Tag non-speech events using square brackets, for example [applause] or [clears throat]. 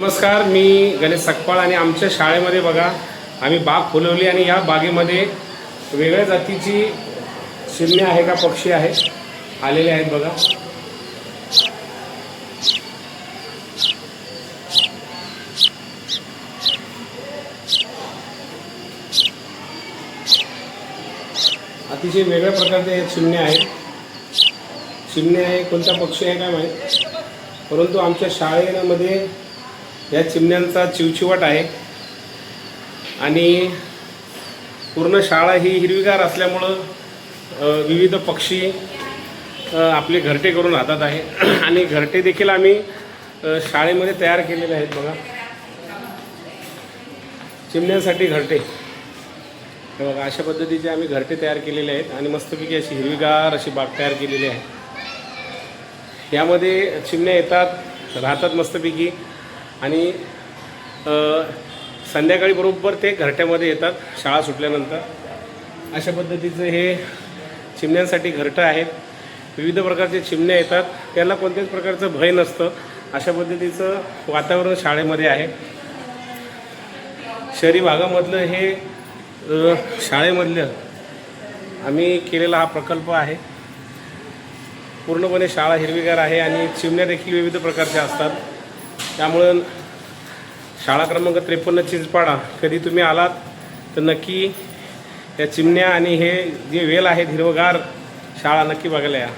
नमस्कार मी गणेश सकपाळ आणि आमच्या शाळेमध्ये बघा आम्ही बाग फुलवली आणि या बागेमध्ये वेगळ्या जातीची चिमणे आहे का पक्षी आहे आलेले आहेत बघा. अतिशय वेगळ्या प्रकारचे हे चिमणे आहेत. चिमणे आहे कोणता पक्षी आहे काय माहीत? परंतु आमच्या शाळेमध्ये या चिमण्यांचा चिवचिवाट आहे. आणि पूर्ण शाळा ही हिरवीगार असल्यामुळं विविध पक्षी आपले घरटे करून राहतात आहे. [clears throat] आणि घरटे देखील आम्ही शाळेमध्ये तयार केलेले आहेत बघा. चिमण्यांसाठी घरटे. हे बघा अशा पद्धतीचे आम्ही घरटे तयार केलेले आहेत आणि मस्तपैकी अशी हिरवीगार अशी बाग तयार केलेली आहे. यामध्ये चिमण्या येतात राहतात मस्तपैकी. आणि संध्याकाळी बरोबर ते घरट्यामध्ये येतात शाळा सुटल्यानंतर. अशा पद्धतीचं हे चिमण्यांसाठी घरटं आहेत. विविध प्रकारचे चिमण्या येतात. त्याला कोणत्याच प्रकारचं भय नसतं. अशा पद्धतीचं वातावरण शाळेमध्ये आहे. शहरी भागामधलं हे शाळेमधलं आम्ही केलेला हा प्रकल्प आहे. पूर्णपणे शाळा हिरवीगार आहे आणि चिमण्या देखील विविध प्रकारच्या असतात. त्यामुळं शाळा क्रमांक त्रेपन्न चिंचपाडा कधी तुम्ही आलात तर नक्की या चिमण्या आणि हे जे वेल आहेत हिरवगार शाळा नक्की बघायला या.